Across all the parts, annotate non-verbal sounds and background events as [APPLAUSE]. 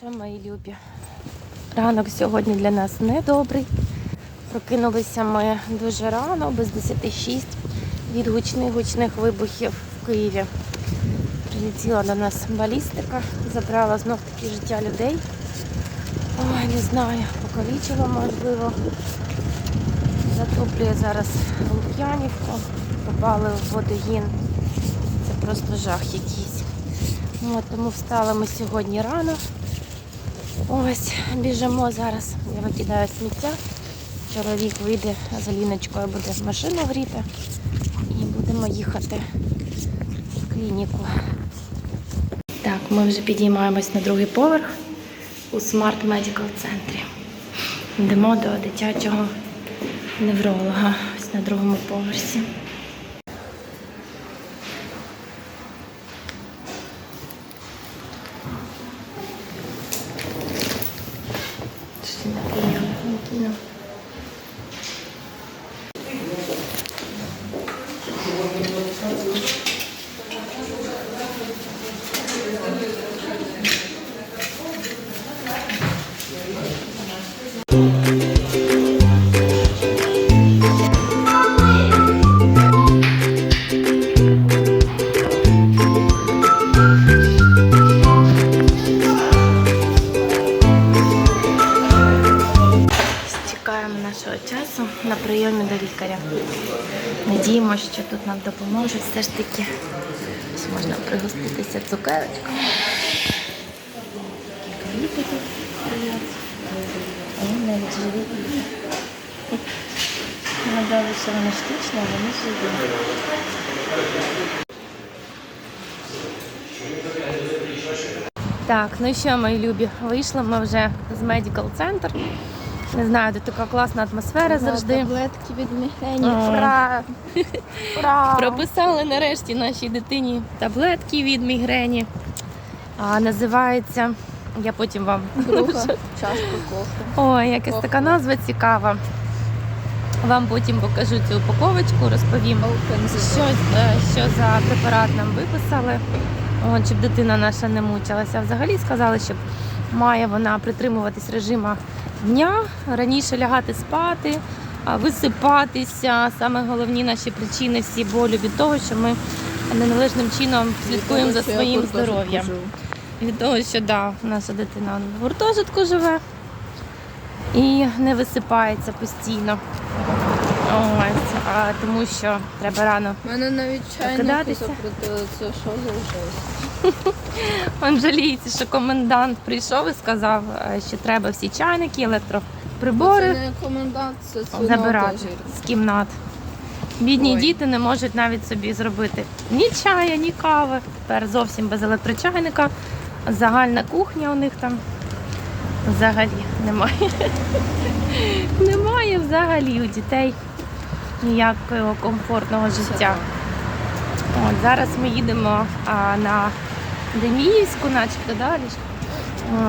що, мої любі? Ранок сьогодні для нас недобрий. Прокинулися ми дуже рано, без 10.06 від гучних гучних вибухів в Києві. Прилетіла до нас балістика, забрала знов таки життя людей. Ой, не знаю, покалічила, можливо. Затоплює зараз Лук'янівку, попали в водогін. Це просто жах якийсь. Ну, От, тому встали ми сьогодні рано. Ось, біжимо зараз. Я викидаю сміття. Чоловік вийде з Аліночкою, буде машину гріти. І будемо їхати в клініку. Так, ми вже підіймаємось на другий поверх у Smart Medical центрі. Йдемо до дитячого невролога ось на другому поверсі. Що тут нам допоможуть все ж таки. Можна пригоститися цукерочками. Квіти тут навіть живі. Гадали, що вони штучні, а вони живі. Так, ну що, мої любі, вийшли ми вже з Medical Center. Не знаю, тут така класна атмосфера завжди. Таблетки від мігрені. Ура! Ура! Прописали нарешті нашій дитині таблетки від мігрені. А називається, я потім вам. Друга [LAUGHS] кофе. Ой, якась така назва цікава. Вам потім покажу цю упаковочку, розповім, що, е, що за препарат нам виписали, От, щоб дитина наша не мучилася. Взагалі сказали, що має вона притримуватись режиму дня, раніше лягати спати, висипатися. Саме головні наші причини всі болю від того, що ми неналежним чином слідкуємо за своїм здоров'ям. Від того, що да, наша дитина в гуртожитку живе і не висипається постійно. Ось, а, тому що треба рано. У мене навіть чайник закрутили. Це що залишилось? [LAUGHS] Он жаліється, що комендант прийшов і сказав, е, що треба всі чайники, Це електроприбори не комендант, це це забирати з кімнат. Бідні Ой. діти не можуть навіть собі зробити ні чая, ні кави. Тепер зовсім без електрочайника. Загальна кухня у них там взагалі немає. [LAUGHS] немає взагалі у дітей ніякого комфортного життя. От, зараз ми їдемо а, на Деміївську, начебто далі.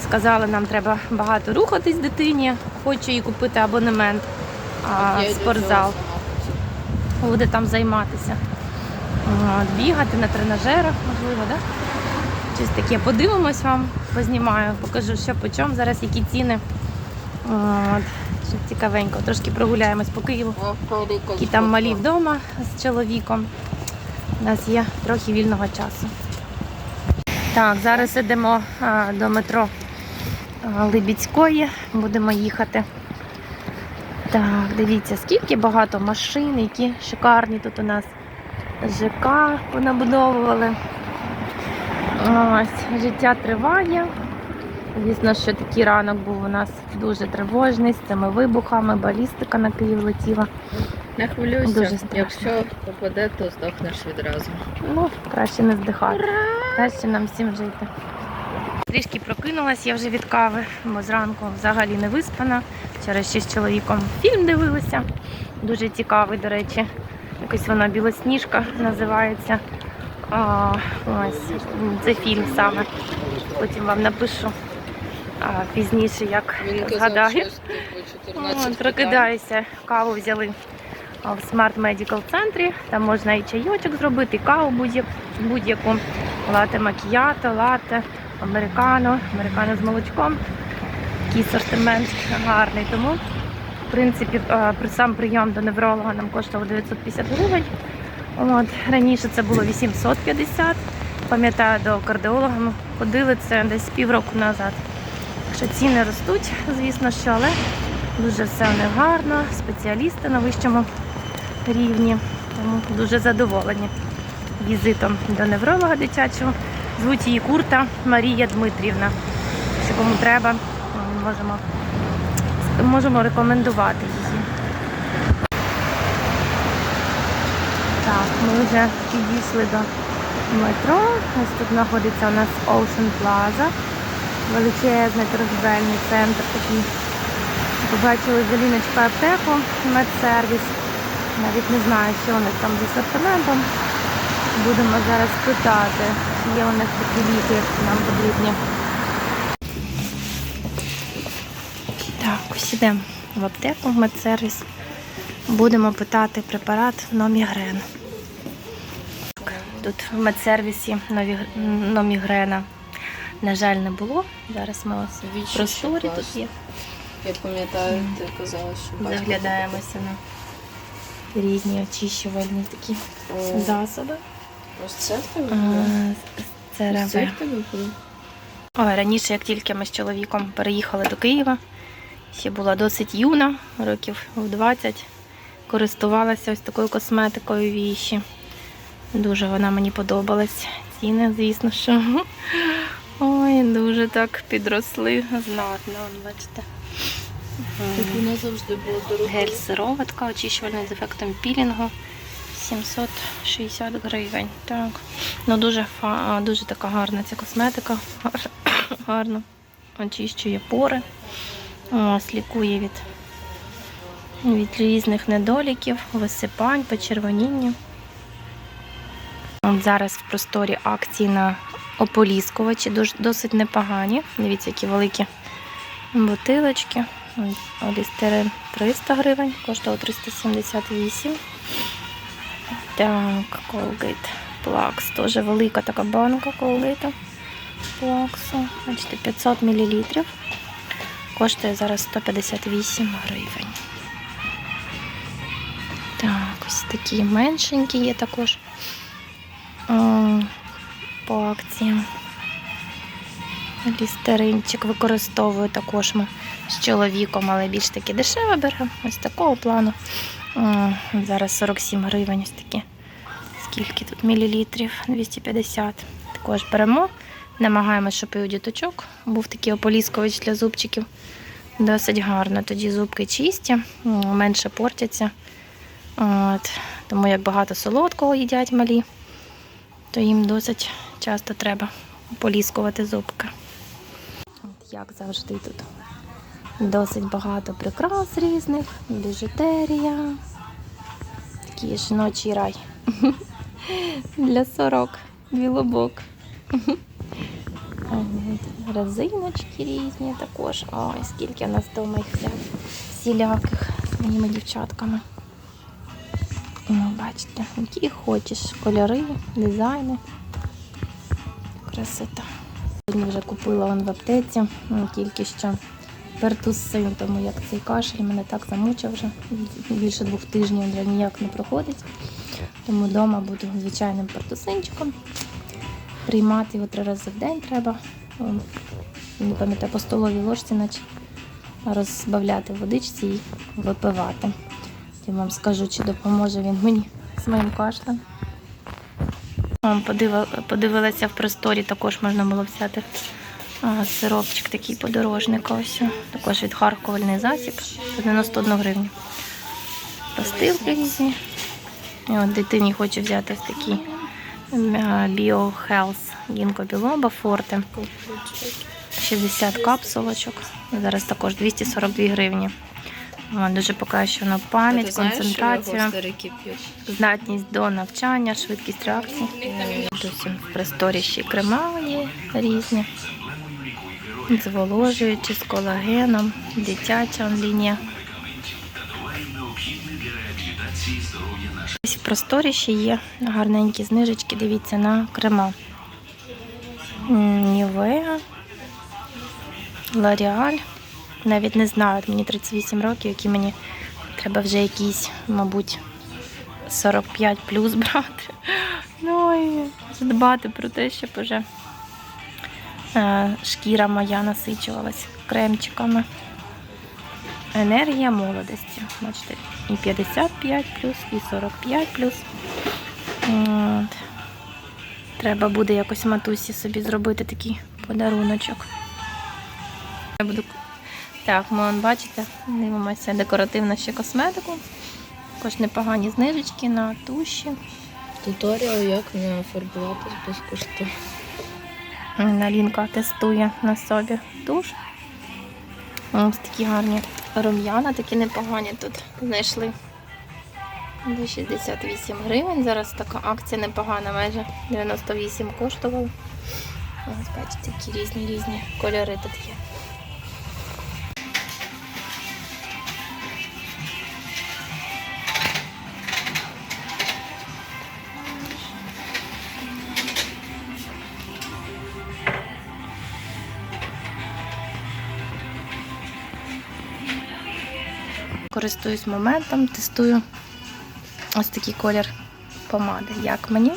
Сказали, нам треба багато рухатись дитині. Хочу їй купити абонемент а, в спортзал. Буде там займатися. От, бігати на тренажерах, можливо, да? Щось таке. Подивимось вам, познімаю, покажу, що по чому зараз, які ціни. От, щоб цікавенько. Трошки прогуляємось по Києву. Які там малі вдома з чоловіком. У нас є трохи вільного часу. Так, зараз йдемо до метро а, Либідської. Будемо їхати. Так, дивіться, скільки багато машин, які шикарні тут у нас ЖК понабудовували. Ось, життя триває. Звісно, що такий ранок був у нас дуже тривожний з цими вибухами, балістика на Київ летіла. Не хвилюйся, Дуже страшно. якщо попаде, то здохнеш відразу. Ну, краще не здихати. Краще нам всім жити. Трішки прокинулась я вже від кави, бо зранку взагалі не виспана. Вчора ще з чоловіком фільм дивилися. Дуже цікавий, до речі. Якось вона білосніжка називається. А, ось це фільм саме. Потім вам напишу а, пізніше, як згадаю. типу 14 От, Прокидаюся, каву взяли в Smart Medical центрі. Там можна і чайочок зробити, і каву будь- будь-яку. Лате макіято, лате, американо, американо з молочком. Такий асортимент гарний. Тому, в принципі, сам прийом до невролога нам коштував 950 гривень. От, раніше це було 850. Пам'ятаю, до кардіолога ми ходили це десь півроку назад. Що ціни ростуть, звісно, що, але дуже все в них гарно, спеціалісти на вищому рівні. Тому дуже задоволені візитом до невролога дитячого. Звуть її Курта Марія Дмитрівна. Якщо кому треба, можемо, можемо рекомендувати її. Так, ми вже підійшли до метро. Ось тут знаходиться у нас Ocean Plaza. Величезний торговельний центр такий. Побачили Заліночка аптеку, медсервіс. Навіть не знаю, що у них там з асортиментом. Будемо зараз питати, чи є у них такі ліки, які нам потрібні. Так, ось ідемо в аптеку, в медсервіс. Будемо питати препарат Номігрен. Тут в медсервісі Номігрена, на жаль, не було. Зараз ми ось в просторі тут є. Я пам'ятаю, ти казала, що батько Заглядаємося на різні очищувальні такі. О, засоби. Ось це в тебе було? Ось це ЦРВ. в тебе було? Ой, раніше, як тільки ми з чоловіком переїхали до Києва, ще була досить юна, років в 20, користувалася ось такою косметикою віші. Дуже вона мені подобалась. Ціни, звісно, що. Дуже так підросли знатно, бачите. Так вона завжди була дорога. Гель сироватка, очищувальний з ефектом пілінгу. 760 гривень. Так. Ну дуже фа... дуже така гарна ця косметика. Гар- [COUGHS] Гарно. Очищує пори. Ось, лікує від, від різних недоліків, висипань, почервоніння. От зараз в просторі акції на ополіскувачі досить непогані. Дивіться, які великі бутилочки. Олістерин 300 гривень, коштував 378. Так, Colgate Plax. Теж велика така банка Colgate Плаксу. Бачите, 500 мл. Коштує зараз 158 гривень. Так, ось такі меншенькі є також по акціям. Лістеринчик використовую також ми з чоловіком, але більш таки дешево беремо. Ось такого плану. Зараз 47 гривень ось такі. Скільки тут мілілітрів? 250. Також беремо. Намагаємося, щоб і у діточок був такий ополіскувач для зубчиків. Досить гарно. Тоді зубки чисті, менше портяться. От. Тому як багато солодкого їдять малі, то їм досить часто треба поліскувати зубки. От як завжди тут досить багато прикрас різних, біжутерія. Такий жіночий рай. [LAUGHS] Для сорок, білобок. Резиночки різні також. Ой, скільки нас вдома їх. Всіляких з моїми дівчатками. Ну, бачите, які хочеш кольори, дизайни. Красота. Сьогодні вже купила он в аптеці, ну, тільки що пертусин, тому як цей кашель мене так замучив вже. Більше двох тижнів вже ніяк не проходить. Тому вдома буду звичайним пертусинчиком. Приймати його три рази в день треба. Не пам'ятаю, по столовій ложці, наче розбавляти водичці і випивати. Я вам скажу, чи допоможе він мені з моїм кашлем. Подивилася в просторі, також можна було взяти сиропчик такий подорожник. Ось. Також відхаркувальний засіб 91 гривню. Пастилки. І дитині хочу взяти ось такий BioHealth biloba Forte. 60 капсулочок. Зараз також 242 гривні. Дуже пам'ять, знаєш, що його концентрацію, старики здатність до навчання, швидкість реакції. Тут в просторі ще крема є різні. Зволожуючі з колагеном, дитяча лінія. Ось в просторі ще є гарненькі знижечки, дивіться на крема. Нівеа, L'Oreal. Навіть не знаю, от мені 38 років, які мені треба вже якісь, мабуть, 45 плюс [LAUGHS] брати. Ну і задбати про те, щоб вже е, шкіра моя насичувалась кремчиками. Енергія молодості. Бачите, і 55 плюс, і 45 плюс. От. Треба буде якось матусі собі зробити такий подаруночок. Я буду... Так, ми вон, бачите, дивимося декоративну ще косметику. Також непогані знижечки на туші. Туторіал, як не фарбуватись безкоштовно. Налінка тестує на собі туш. Ось такі гарні рум'яна, такі непогані тут знайшли. За 68 гривень. Зараз така акція непогана, майже 98 коштувала. Ось бачите, які різні різні кольори тут є. Користуюсь моментом, тестую ось такий колір помади. Як мені?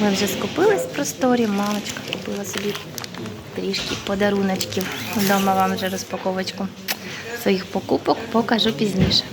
Ми вже скупились в просторі. Мамочка купила собі трішки подаруночків. Вдома вам вже розпаковочку своїх покупок покажу пізніше.